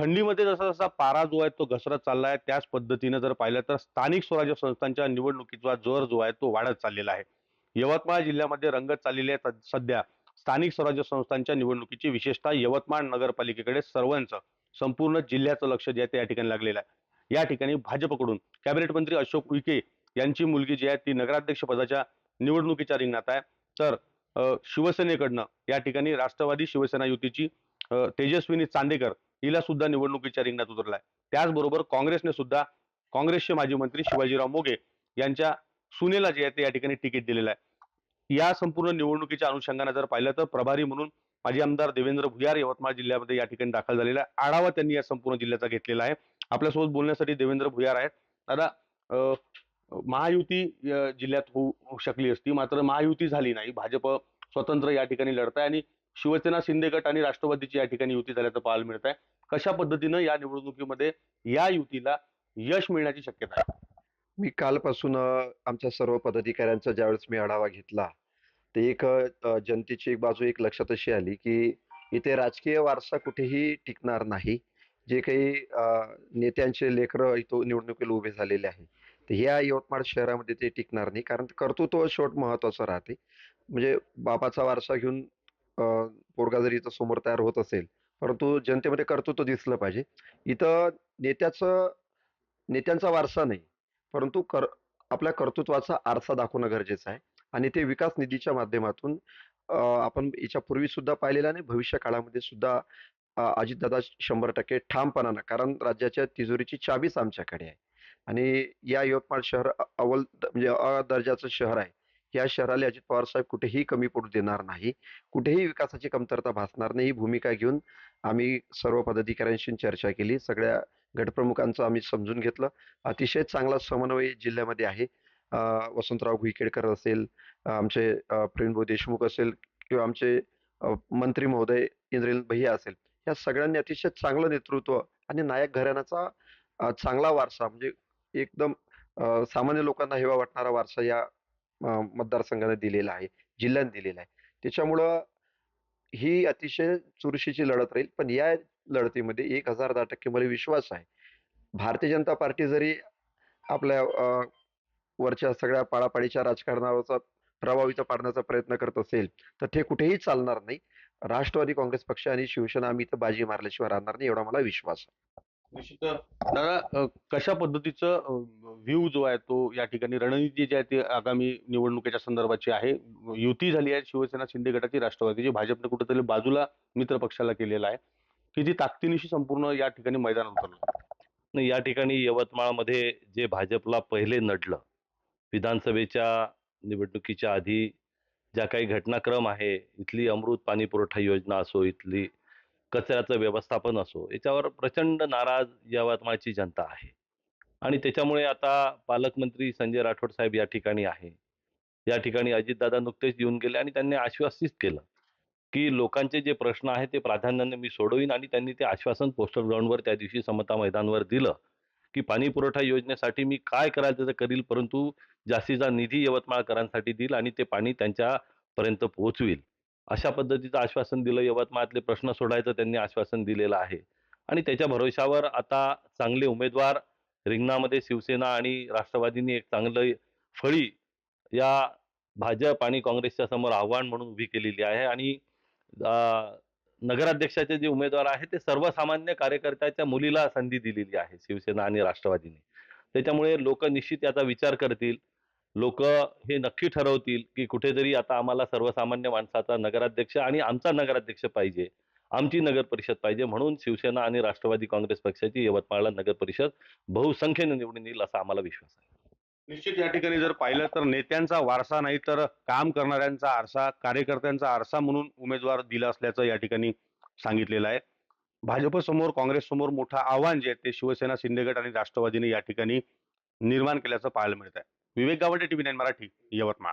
थंडीमध्ये जसा जसा पारा जो आहे तो घसरत चालला आहे त्याच पद्धतीनं जर पाहिलं तर स्थानिक स्वराज्य संस्थांच्या निवडणुकीचा जोर जो आहे तो वाढत चाललेला आहे. यवतमाळ जिल्ह्यामध्ये रंगत चाललेली आहे सध्या स्थानिक स्वराज्य संस्थांच्या निवडणुकीची विशेषतः यवतमाळ नगरपालिकेकडे सर्वांचं संपूर्ण जिल्ह्याचं लक्ष जे आहे ते या ठिकाणी लागलेलं आहे. या ठिकाणी भाजपकडून कॅबिनेट मंत्री अशोक उईके यांची मुलगी जी आहे ती नगराध्यक्ष पदाच्या निवडणुकीच्या रिंगणात आहे. तर शिवसेनेकडनं या ठिकाणी राष्ट्रवादी शिवसेना युतीची तेजस्विनी चांदेकर हिला सुद्धा निवडणुकीच्या रिंगणात उतरलाय. त्याचबरोबर काँग्रेसने सुद्धा काँग्रेसचे माजी मंत्री शिवाजीराव मोगे यांच्या सुनेला जे आहे ते या ठिकाणी तिकीट दिलेलं आहे. या संपूर्ण निवडणुकीच्या अनुषंगाने जर पाहिलं तर प्रभारी म्हणून माजी आमदार देवेंद्र भुयार यवतमाळ जिल्ह्यामध्ये या ठिकाणी दाखल झालेला आहे. आढावा त्यांनी या संपूर्ण जिल्ह्याचा घेतलेला आहे. आपल्यासोबत बोलण्यासाठी देवेंद्र भुयार आहेत. दादा महायुती जिल्ह्यात होऊ होऊ शकली असती मात्र महायुती झाली नाही. भाजप स्वतंत्र या ठिकाणी लढत आहे आणि शिवसेना शिंदे गट आणि राष्ट्रवादीची या ठिकाणी युती झाल्याचं पाहायला मिळत आहे कशा पद्धतीनं या निवडणुकीमध्ये या युतीला यश मिळण्याची शक्यता आहे? मी कालपासून आमच्या सर्व पदाधिकाऱ्यांचा ज्यावेळेस मी आढावा घेतला ते एक जनतेची एक बाजू एक लक्षात अशी आली की इथे राजकीय वारसा कुठेही टिकणार नाही. जे काही नेत्यांचे लेकरं इथं निवडणुकीला उभे झालेले आहे तर ह्या यवतमाळ शहरामध्ये ते टिकणार नाही. कारण कर्तृत्व शेवट महत्वाचं राहते. म्हणजे बापाचा वारसा घेऊन पोरगा जरी इथं समोर तयार होत असेल. परंतु जनतेमध्ये कर्तृत्व दिसलं पाहिजे. इथं नेत्याचं नेत्यांचा वारसा नाही. परंतु कर आपल्या कर्तृत्वाचा आरसा दाखवणं गरजेचं आहे. आणि ते विकास निधीच्या माध्यमातून आपण याच्यापूर्वी सुद्धा पाहिलेलं आणि भविष्य काळामध्ये सुद्धा अजितदादा शंभर टक्के ठामपणानं कारण राज्याच्या तिजोरीची चाबीच आमच्याकडे आहे. आणि या यवतमाळ शहर अव्वल म्हणजे अ दर्जाचं शहर आहे. या शहराला अजित पवार साहेब कुठेही कमी पडू देणार नाही. कुठेही विकासाची कमतरता भासणार नाही. ही भूमिका घेऊन आम्ही सर्व पदाधिकाऱ्यांशी चर्चा केली. सगळ्या गटप्रमुखांचं आम्ही समजून घेतलं. अतिशय चांगला समन्वय जिल्ह्यामध्ये आहे. वसंतराव घुईकेडकर असेल आमचे प्रेमभाऊ देशमुख असेल किंवा आमचे मंत्री महोदय इंद्रिल भैया असेल. या सगळ्यांनी अतिशय चांगलं नेतृत्व आणि नायक घराण्याचा चांगला वारसा म्हणजे एकदम सामान्य लोकांना हेवा वाटणारा वारसा या मतदारसंघाने दिलेला आहे जिल्ह्याने दिलेला आहे. त्याच्यामुळं ही अतिशय चुरशीची लढत राहील. पण या लढतीमध्ये एक हजार दहा टक्के मला विश्वास आहे. भारतीय जनता पार्टी जरी आपल्या वरच्या सगळ्या पाळापाळीच्या राजकारणावरचा प्रभावित पाडण्याचा प्रयत्न करत असेल तर ते कुठेही चालणार नाही. राष्ट्रवादी काँग्रेस पक्ष आणि शिवसेना आम्ही इथं बाजी मारल्याशिवाय राहणार नाही एवढा मला विश्वास आहे. निश्चित. दादा कशा पद्धतीचं व्ह्यू जो आहे तो या ठिकाणी रणनीती जी आहे ती आगामी निवडणुकीच्या संदर्भाची आहे. युती झाली आहे. शिवसेना शिंदे गटाची राष्ट्रवादीची भाजपने कुठेतरी बाजूला मित्र पक्षाला केलेला आहे. की जी ताकदीनिशी संपूर्ण या ठिकाणी मैदान उतरलं. या ठिकाणी यवतमाळमध्ये जे भाजपला पहिले नडलं विधानसभेच्या निवडणुकीच्या आधी ज्या काही घटनाक्रम आहे इथली अमृत पाणी पुरवठा योजना असो इथली कचऱ्याचं व्यवस्थापन असो याच्यावर प्रचंड नाराज यवतमाळची जनता आहे. आणि त्याच्यामुळे आता पालकमंत्री संजय राठोड साहेब या ठिकाणी आहे. या ठिकाणी अजितदादा नुकतेच येऊन गेले आणि त्यांनी आश्वासित केलं की लोकांचे जे प्रश्न आहेत ते प्राधान्याने मी सोडवीन आणि त्यांनी ते आश्वासन पोस्टर ग्राउंडवर त्या दिवशी समता मैदानवर दिलं की पाणी पुरवठा योजनेसाठी मी काय करायचं ते करील परंतु जास्तीचा निधी यवतमाळकरांसाठी देईल आणि ते पाणी त्यांच्यापर्यंत पोहोचवेल. अशा पद्धतीचं आश्वासन दिलं. यवतमाळातले प्रश्न सोडायचं त्यांनी आश्वासन दिलेलं आहे. आणि त्याच्या भरोशावर आता चांगले उमेदवार रिंगणामध्ये शिवसेना आणि राष्ट्रवादींनी एक चांगलं फळी या भाजप आणि काँग्रेसच्या समोर आव्हान म्हणून उभी केलेली आहे. आणि नगराध्यक्षाचे जे उमेदवार आहेत ते सर्वसामान्य कार्यकर्त्याच्या मुलीला संधी दिलेली आहे शिवसेना आणि राष्ट्रवादीने. त्याच्यामुळे लोक निश्चित याचा विचार करतील. लोक हे नक्की ठरवतील की कुठेतरी आता आम्हाला सर्वसामान्य माणसाचा नगराध्यक्ष आणि आमचा नगराध्यक्ष पाहिजे. आमची नगर परिषद पाहिजे म्हणून शिवसेना आणि राष्ट्रवादी काँग्रेस पक्षाची यवतमाळला नगर परिषद बहुसंख्येने निवडून येईल असा आम्हाला विश्वास आहे. निश्चित या ठिकाणी जर पाहिलं तर नेत्यांचा वारसा नाही तर काम करणाऱ्यांचा आरसा कार्यकर्त्यांचा आरसा म्हणून उमेदवार दिला असल्याचं या ठिकाणी सांगितलेलं आहे. भाजप समोर काँग्रेस समोर मोठं आव्हान जे आहे ते शिवसेना शिंदे गट आणि राष्ट्रवादीने या ठिकाणी निर्माण केल्याचं पाहायला मिळत आहे विवेक गावडे टीव्ही नाईन मराठी यवतमाळ.